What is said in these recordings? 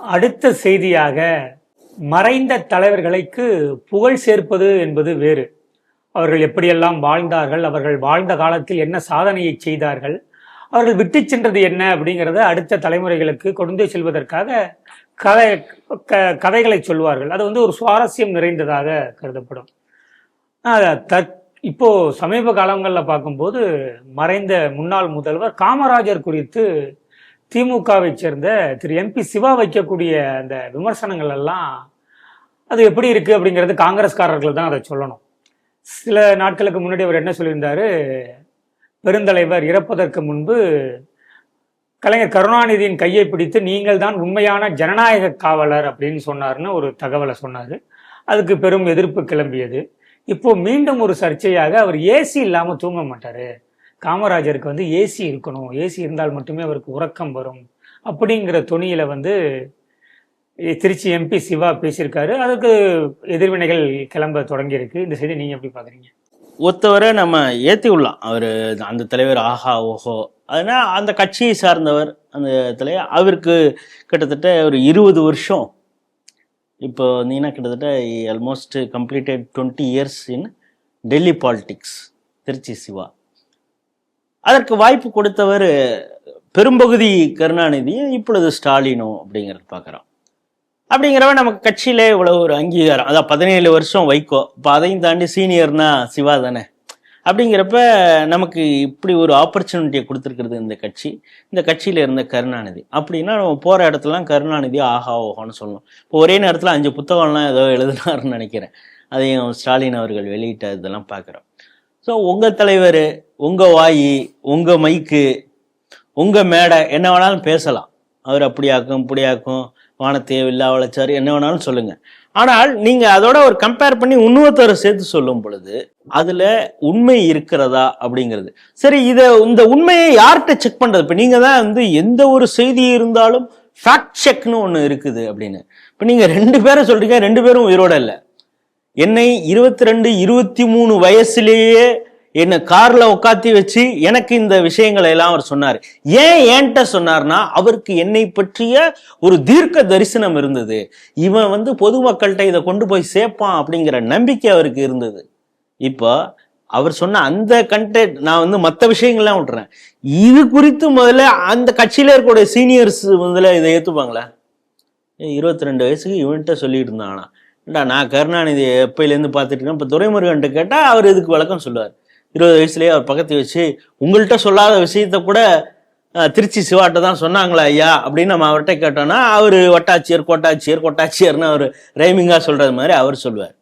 அடுத்த செய்தியாக மறைந்த தலைவர்களுக்கு புகழ் சேர்ப்பது என்பது வேறு. அவர்கள் எப்படியெல்லாம் வாழ்ந்தார்கள் அவர்கள் வாழ்ந்த காலத்தில் என்ன சாதனையை செய்தார்கள் அவர்கள் விட்டு சென்றது என்ன அப்படிங்கிறத அடுத்த தலைமுறைகளுக்கு கொண்டு செல்வதற்காக கதை க கதைகளை சொல்வார்கள். அது வந்து ஒரு சுவாரஸ்யம் நிறைந்ததாக கருதப்படும். ஆஹ் தற் இப்போ சமீப காலங்களில் பார்க்கும்போது மறைந்த முன்னாள் முதல்வர் காமராஜர் குறித்து திமுகவை சேர்ந்த திரு எம்பி சிவா வைக்கக்கூடிய அந்த விமர்சனங்கள் எல்லாம் அது எப்படி இருக்கு அப்படிங்கிறது காங்கிரஸ்காரர்கள் தான் அதை சொல்லணும். சில நாட்களுக்கு முன்னாடி அவர் என்ன சொல்லியிருந்தாரு? பெருந்தலைவர் இறப்பதற்கு முன்பு கலைஞர் கருணாநிதியின் கையை பிடித்து நீங்கள் தான் உண்மையான ஜனநாயக காவலர் அப்படின்னு சொன்னார்னு ஒரு தகவலை சொன்னார். அதுக்கு பெரும் எதிர்ப்பு கிளம்பியது. இப்போ மீண்டும் ஒரு சர்ச்சையாக அவர் ஏசி இல்லாமல் தூங்க மாட்டார். காமராஜருக்கு வந்து ஏசி இருக்கணும். ஏசி இருந்தால் மட்டுமே அவருக்கு உறக்கம் வரும். அப்படிங்கிற துணியில வந்து திருச்சி எம்பி சிவா பேசியிருக்காரு. அதுக்கு எதிர்வினைகள் கிளம்ப தொடங்கியிருக்கு. இந்த செய்தி நீங்க எப்படி பாக்குறீங்க? ஒருத்தவரை நம்ம ஏற்றி விடலாம். அவர் அந்த தலைவர் ஆஹா ஓஹோ. அதனால் அந்த கட்சியை சார்ந்தவர் அந்த தலைவர் அவருக்கு கிட்டத்தட்ட ஒரு இருபது வருஷம். இப்போ நீனா கிட்டத்தட்ட almost completed twenty years in Delhi politics Tiruchi Siva. அதற்கு வாய்ப்பு கொடுத்தவர் பெரும்பகுதி கருணாநிதியும் இப்பொழுது ஸ்டாலினோ அப்படிங்கிறது பார்க்குறோம். அப்படிங்கிறவ நமக்கு கட்சியிலே இவ்வளவு ஒரு அங்கீகாரம். அதான் பதினேழு வருஷம் வைக்கோ இப்போ அதையும் தாண்டி சீனியர்னா சிவா தானே? அப்படிங்கிறப்ப நமக்கு இப்படி ஒரு ஆப்பர்ச்சுனிட்டியை கொடுத்துருக்கிறது இந்த கட்சி. இந்த கட்சியில் இருந்த கருணாநிதி. அப்படின்னா நம்ம போகிற இடத்துலலாம் கருணாநிதி ஆஹா ஓஹோன்னு சொல்லணும் இப்போ ஒரே நேரத்தில் அஞ்சு புத்தகம்லாம் ஏதோ எழுதுனாருன்னு நினைக்கிறேன். அதையும் ஸ்டாலின் அவர்கள் வெளியிட்ட இதெல்லாம் பார்க்குறோம். ஸோ உங்கள் தலைவர் உங்கள் வாயி உங்கள் மைக்கு உங்கள் மேடை என்ன வேணாலும் பேசலாம். அவர் அப்படியாக்கும் இப்படியாக்கும் வானத்தையே இல்லா வளைச்சாரு என்ன வேணாலும் சொல்லுங்கள் ஆனால் நீங்கள் அதோட ஒரு கம்பேர் பண்ணி இன்னொருத்தரை சேர்த்து சொல்லும் பொழுது அதில் உண்மை இருக்கிறதா அப்படிங்கிறது. சரி இதை இந்த உண்மையை யார்கிட்ட செக் பண்ணுறது இப்போ நீங்கள் தான் வந்து எந்த ஒரு செய்தி இருந்தாலும் ஃபேக்ட் செக்னு ஒன்று இருக்குது அப்படின்னு. இப்போ நீங்கள் ரெண்டு பேரை சொல்கிறீங்க ரெண்டு பேரும் உயிரோட இல்லை. என்னை இருபத்தி ரெண்டு இருபத்தி மூணு வயசுலேயே என்னை கார்ல உட்காத்தி வச்சு எனக்கு இந்த விஷயங்களை எல்லாம் அவர் சொன்னார். ஏன் ஏன்ட்ட சொன்னார்னா அவருக்கு என்னை பற்றிய ஒரு தீர்க்க தரிசனம் இருந்தது. இவன் வந்து பொதுமக்கள்கிட்ட இதை கொண்டு போய் சேர்ப்பான் அப்படிங்கிற நம்பிக்கை அவருக்கு இருந்தது. இப்போ அவர் சொன்ன அந்த கண்டென்ட் நான் வந்து மற்ற விஷயங்கள்லாம் விட்டுறேன். இது குறித்து முதல்ல அந்த கட்சியில இருக்கக்கூடிய சீனியர்ஸ் முதல்ல இதை ஏத்துப்பாங்களா? இருபத்தி ரெண்டு வயசுக்கு இவன்கிட்ட சொல்லிட்டு இருந்தானா? ஏண்டா நான் கருணாநிதி எப்பயிலேருந்து பார்த்துட்டு இருக்கேன்? இப்போ துரைமுருகன்ட்ட கேட்டால் அவர் இதுக்கு விளக்கம் சொல்லுவார். இருபது வயசுலேயே அவர் பக்கத்து வச்சு உங்கள்கிட்ட சொல்லாத விஷயத்த கூட திருச்சி சிவாட்ட தான் சொன்னாங்களா ஐயா? அப்படின்னு நம்ம அவர்கிட்ட கேட்டோம்னா அவர் வட்டாட்சியர் கோட்டாட்சியர் கொட்டாட்சியர்னு அவர் ரைமிங்காக சொல்கிறது மாதிரி அவர் சொல்லுவார்.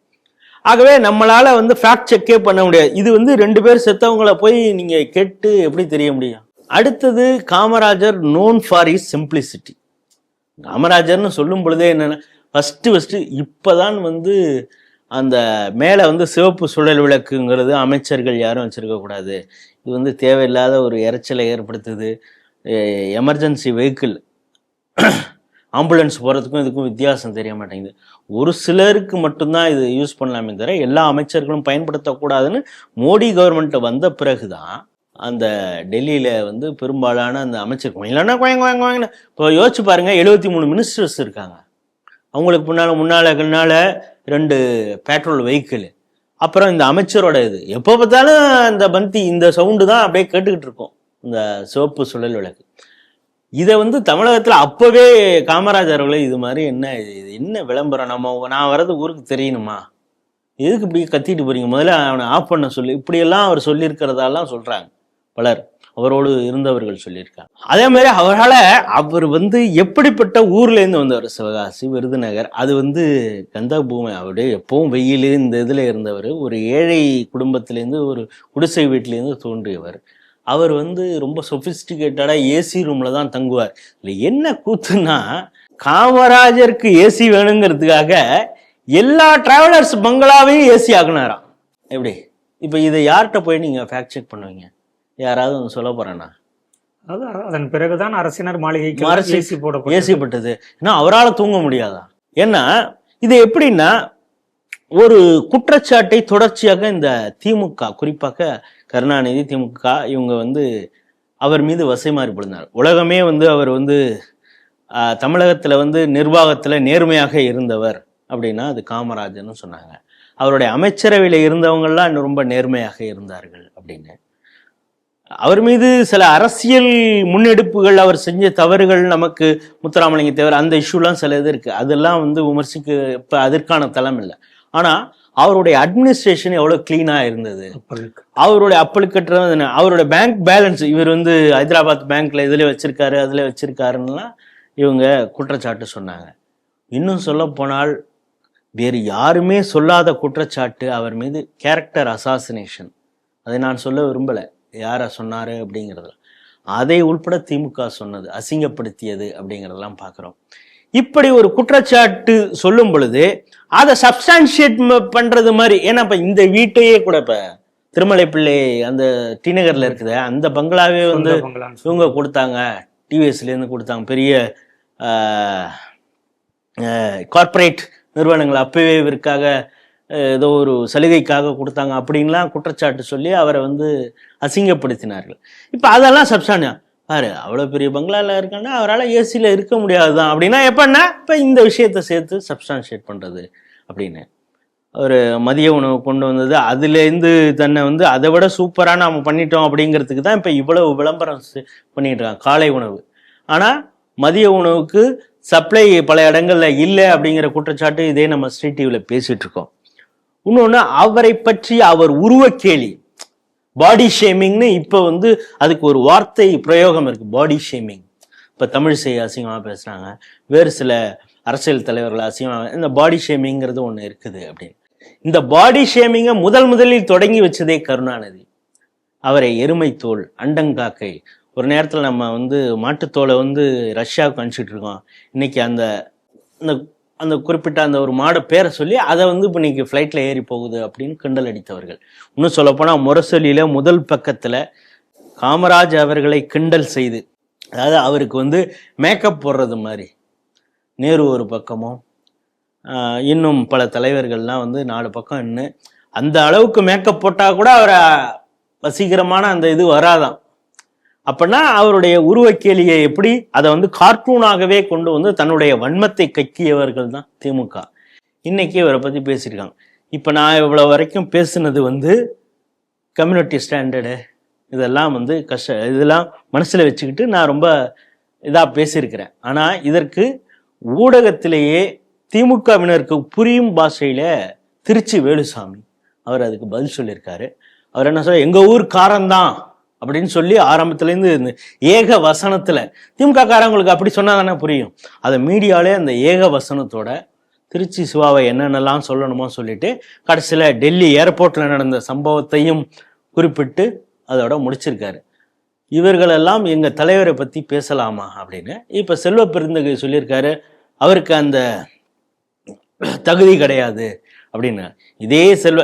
ஆகவே நம்மளால் வந்து ஃபேக்ட் செக்கே பண்ண முடியாது. இது வந்து ரெண்டு பேர் செத்தவங்கள போய் நீங்கள் கேட்டு எப்படி தெரிய முடியும்? அடுத்தது Kamarajar known for is simplicity காமராஜர்னு சொல்லும் பொழுதே என்னென்னா ஃபஸ்ட்டு ஃபஸ்ட்டு இப்போ தான் வந்து அந்த மேலே வந்து சிவப்பு சுழல் விளக்குங்கிறது அமைச்சர்கள் யாரும் வச்சுருக்கக்கூடாது இது வந்து தேவையில்லாத ஒரு இரைச்சலை ஏற்படுத்துது. எமர்ஜென்சி வெஹிக்கிள் ஆம்புலன்ஸ் போகிறதுக்கும் இதுக்கும் வித்தியாசம் தெரிய மாட்டேங்குது. ஒரு சிலருக்கு மட்டும்தான் இது யூஸ் பண்ணலாமே தவிர எல்லா அமைச்சர்களும் பயன்படுத்தக்கூடாதுன்னு மோடி கவர்மெண்ட் வந்த பிறகு தான் அந்த டெல்லியில் வந்து பெரும்பாலான அந்த அமைச்சர் இல்லைன்னா கோயங்க கோயங்க இப்போ யோசிச்சு பாருங்கள் எழுபத்தி மூணு மினிஸ்டர்ஸ் இருக்காங்க. அவங்களுக்கு முன்னால் முன்னால் கண்ணால ரெண்டு பெட்ரோல் வெஹிக்கிள் அப்புறம் இந்த அமைச்சரோட இது. எப்போ பார்த்தாலும் இந்த பந்தி இந்த சவுண்டு தான் அப்படியே கேட்டுக்கிட்டு இருக்கோம். இந்த சிவப்பு சுழல் விளக்கு. இதை வந்து தமிழகத்தில் அப்போவே காமராஜர் அவர்களே இது மாதிரி என்ன இது என்ன விளம்பரம்? நம்ம நான் வர்றது ஊருக்கு தெரியணுமா? எதுக்கு இப்படி கத்திட்டு போறீங்க? முதல்ல அவனை ஆஃப் பண்ண சொல்லி. இப்படியெல்லாம் அவர் சொல்லியிருக்கிறதாலாம் சொல்கிறாங்க பலர். அவரோடு இருந்தவர்கள் சொல்லியிருக்காங்க. அதே மாதிரி அவரால் அவர் வந்து எப்படிப்பட்ட ஊர்லேருந்து வந்தவர்? சிவகாசி விருதுநகர். அது வந்து கந்த பூமி அவருடைய எப்பவும் வெயில் இந்த இதில் இருந்தவர். ஒரு ஏழை குடும்பத்திலேருந்து ஒரு குடிசை வீட்டிலேருந்து தோன்றியவர். அவர் வந்து ரொம்ப சொபிஸ்டிகேட்டடாக ஏசி ரூமில் தான் தங்குவார். இல்லை என்ன கூத்துன்னா காமராஜருக்கு ஏசி வேணுங்கிறதுக்காக எல்லா டிராவலர்ஸ் பங்களாவையும் ஏசி ஆக்குனாராம். எப்படி? இப்போ இதை யார்கிட்ட போய் நீங்கள் ஃபேக்ட் செக் பண்ணுவீங்க? யாராவது வந்து சொல்ல போறேன்னா அது அதன் பிறகுதான் அரசினர் மாளிகைக்கு ஏசி போடப்பட்டது. ஏசிப்பட்டது. ஏன்னா அவரால் தூங்க முடியாதா? ஏன்னா இது எப்படின்னா ஒரு குற்றச்சாட்டை தொடர்ச்சியாக இந்த திமுக குறிப்பாக கருணாநிதி திமுக இவங்க வந்து அவர் மீது வசை மாறி உலகமே வந்து அவர் வந்து தமிழகத்துல வந்து நிர்வாகத்துல நேர்மையாக இருந்தவர் அப்படின்னா அது காமராஜர்னு சொன்னாங்க. அவருடைய அமைச்சரவையில் இருந்தவங்கெல்லாம் இன்னும் ரொம்ப நேர்மையாக இருந்தார்கள் அப்படின்னு. அவர் மீது சில அரசியல் முன்னெடுப்புகள் அவர் செஞ்ச தவறுகள் நமக்கு முத்துராமலிங்க தேவர் அந்த இஷ்யூலாம் சில இது இருக்கு. அதெல்லாம் வந்து விமர்சிக்க இப்போ அதற்கான தளம் இல்லை. ஆனா அவருடைய அட்மினிஸ்ட்ரேஷன் எவ்வளவு கிளீனா இருந்தது. அவருடைய அப்பழுக்கற்ற அவருடைய பேங்க் பேலன்ஸ் இவர் வந்து ஹைதராபாத் பேங்க்ல இதுல வச்சிருக்காரு அதுல வச்சிருக்காருன்னா இவங்க குற்றச்சாட்டு சொன்னாங்க. இன்னும் சொல்ல போனால் வேறு யாருமே சொல்லாத குற்றச்சாட்டு அவர் மீது கேரக்டர் அசாசினேஷன் அதை நான் சொல்ல விரும்பல. யாரை சொன்னாரு அப்படிங்கிறதுல. அதை உள்பட திமுக சொன்னது அசிங்கப்படுத்தியது அப்படிங்கிறதெல்லாம் பார்க்குறோம் இப்படி ஒரு குற்றச்சாட்டு சொல்லும் பொழுது அதை சப்ஸ்டான்ஷியேட் பண்றது மாதிரி ஏன்னா இப்ப இந்த வீட்டையே கூட இப்ப திருமலை பிள்ளை அந்த டி நகர்ல இருக்குது. அந்த பங்களாவே வந்து இவங்க கொடுத்தாங்க. டிவிஎஸ்ல இருந்து கொடுத்தாங்க. பெரிய கார்ப்பரேட் நிறுவனங்கள் அப்பவே அஹ், ஏதோ ஒரு சலுகைக்காக கொடுத்தாங்க அப்படின்லாம் குற்றச்சாட்டு சொல்லி அவரை வந்து அசிங்கப்படுத்தினார்கள். இப்போ அதெல்லாம் சப்சானியா பாரு அவ்வளோ பெரிய பங்களாவில் இருக்கான்னா அவரால் ஏசியில் இருக்க முடியாதுதான். அப்படின்னா எப்படின்னா இப்போ இந்த விஷயத்தை சேர்த்து சப்ஸ்டான்ஷியேட் பண்ணுறது அப்படின்னு. ஒரு மதிய உணவு கொண்டு வந்தது அதுலேருந்து தன்னை வந்து அதை விட சூப்பராக நாம் பண்ணிட்டோம் அப்படிங்கிறதுக்கு தான் இப்போ இவ்வளவு விளம்பரம் பண்ணிட்டு இருக்காங்க காலை உணவு. ஆனால் மதிய உணவுக்கு சப்ளை பல இடங்களில் இல்லை அப்படிங்கிற குற்றச்சாட்டு இதே நம்ம ஸ்ட்ரீட் டிவியில் பேசிகிட்ருக்கோம் இருக்கோம் இன்னொன்று அவரை பற்றி அவர் உருவ கேலி. பாடி ஷேமிங்னு இப்போ வந்து அதுக்கு ஒரு வார்த்தை பிரயோகம் இருக்குது பாடி ஷேமிங் இப்போ தமிழிசை அசிங்கமாக பேசுகிறாங்க வேறு சில அரசியல் தலைவர்கள் அசிங்கமாக இந்த பாடி ஷேமிங்கிறது ஒன்று இருக்குது அப்படின்னு. இந்த பாடி ஷேமிங்கை முதல் முதலில் தொடங்கி வச்சதே கருணாநிதி. அவரை எருமை தோல் அண்டங்காக்கை. ஒரு நேரத்தில் நம்ம வந்து மாட்டுத்தோலை வந்து ரஷ்யாவுக்கு அனுப்பிச்சிட்டு இருக்கோம். இன்னைக்கு அந்த இந்த அந்த குறிப்பிட்ட அந்த ஒரு மாடை பேரை சொல்லி அதை வந்து இப்போ இன்றைக்கி ஃப்ளைட்டில் ஏறி போகுது அப்படின்னு கிண்டல் அடித்தவர்கள். இன்னும் சொல்லப்போனால் முரசொலியில் முதல் பக்கத்தில் காமராஜ் அவர்களை கிண்டல் செய்து அதாவது அவருக்கு வந்து மேக்கப் போடுறது மாதிரி. நேரு ஒரு பக்கமும் இன்னும் பல தலைவர்கள்லாம் வந்து நாலு பக்கம் இன்னும் அந்த அளவுக்கு மேக்கப் போட்டால் கூட அவரை வசீகரமான அந்த இது வராதாம். அப்படின்னா அவருடைய உருவக்கேலியை எப்படி அதை வந்து கார்ட்டூனாகவே கொண்டு வந்து தன்னுடைய வன்மத்தை கக்கியவர்கள் தான் திமுக. இன்னைக்கு இவரை பற்றி பேசியிருக்காங்க. இப்போ நான் இவ்வளோ வரைக்கும் பேசுனது வந்து கம்யூனிட்டி ஸ்டாண்டர்டு இதெல்லாம் வந்து கஷ்ட இதெல்லாம் மனசில் வச்சுக்கிட்டு நான் ரொம்ப இதாக பேசியிருக்கிறேன். ஆனால் இதற்கு ஊடகத்திலேயே திமுகவினருக்கு புரியும் பாஷையில் திருச்சி வேலுசாமி அவர் அதுக்கு பதில் சொல்லியிருக்காரு. அவர் என்ன சொல்ல எங்கள் ஊர் காரம்தான் அப்படின்னு சொல்லி ஆரம்பத்துலேருந்து இந்த ஏக வசனத்தில் திமுக காரங்களுக்கு அப்படி சொன்னால் தானே புரியும். அதை மீடியாலே அந்த ஏக வசனத்தோட திருச்சி சிவாவை என்னென்னலாம் சொல்லணுமோ சொல்லிட்டு கடைசியில் டெல்லி ஏர்போர்ட்டில் நடந்த சம்பவத்தையும் குறிப்பிட்டு அதோட முடிச்சிருக்காரு. இவர்களெல்லாம் எங்கள் தலைவரை பற்றி பேசலாமா அப்படின்னு இப்போ செல்வ பெருந்தகை சொல்லியிருக்காரு. அவருக்கு அந்த தகுதி கிடையாது அப்படின்னு. இதே செல்வ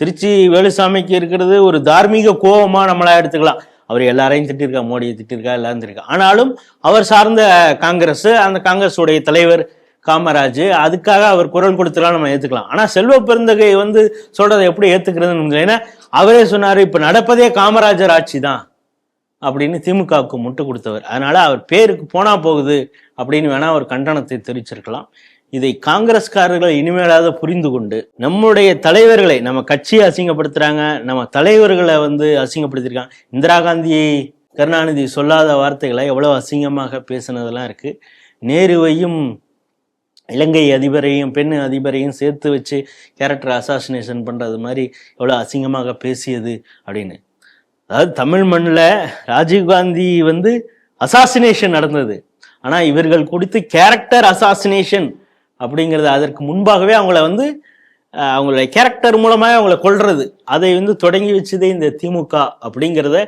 திருச்சி வேலுசாமிக்கு இருக்கிறது ஒரு தார்மீக கோபமாக நம்மளா எடுத்துக்கலாம். அவர் எல்லாரையும் திட்டிருக்கா மோடியை திட்டிருக்கா எல்லாரும் திட்டிருக்கா. ஆனாலும் அவர் சார்ந்த காங்கிரஸ் அந்த காங்கிரஸ் உடைய தலைவர் காமராஜ் அதுக்காக அவர் குரல் கொடுத்துலாம் நம்ம ஏற்றுக்கலாம் ஆனால் செல்வ பெருந்தகை வந்து சொல்றதை எப்படி ஏற்றுக்கிறதுன்னு ஏன்னா அவரே சொன்னார் இப்போ நடப்பதே காமராஜர் ஆட்சி தான் அப்படின்னு திமுகவுக்கு முட்டு கொடுத்தவர். அதனால அவர் பேருக்கு போனா போகுது அப்படின்னு வேணா ஒரு கண்டனத்தை தெரிவிச்சிருக்கலாம். இதை காங்கிரஸ்காரர்கள் இனிமேலாவது புரிந்து கொண்டு நம்முடைய தலைவர்களை நம்ம கட்சியை அசிங்கப்படுத்துறாங்க நம்ம தலைவர்களை வந்து அசிங்கப்படுத்திருக்காங்க இந்திரா காந்தியை கருணாநிதி சொல்லாத வார்த்தைகளை எவ்வளவு அசிங்கமாக பேசினதெல்லாம் இருக்கு. நேருவையும் இலங்கை அதிபரையும் பெண் அதிபரையும் சேர்த்து வச்சு கேரக்டர் அசாசினேஷன் பண்ணுறது மாதிரி எவ்வளோ அசிங்கமாக பேசியது அப்படின்னு. அதாவது தமிழ் மண்ணில் ராஜீவ்காந்தி வந்து அசாசினேஷன் நடந்தது. ஆனால் இவர்கள் குறித்து கேரக்டர் அசாசினேஷன் அப்படிங்கிறது அதற்கு முன்பாகவே அவங்கள வந்து அவங்களுடைய கேரக்டர் மூலமாக அவங்கள கொல்றது. அதை வந்து தொடங்கி வச்சதே இந்த திமுக அப்படிங்கிறத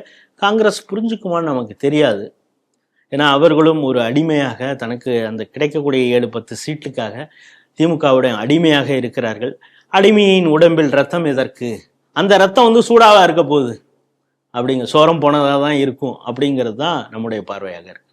காங்கிரஸ் புரிஞ்சுக்குமான்னு நமக்கு தெரியாது. ஏன்னா அவர்களும் ஒரு அடிமையாக தனக்கு அந்த கிடைக்கக்கூடிய ஏழு பத்து சீட்டுக்காக திமுகவுடைய அடிமையாக இருக்கிறார்கள். அடிமையின் உடம்பில் ரத்தம் எதற்கு? அந்த ரத்தம் வந்து சூடாக இருக்க போகுது. அப்படிங்க சோரம் போனதாக தான் இருக்கும் அப்படிங்கிறது தான் நம்முடைய பார்வையாக இருக்கு.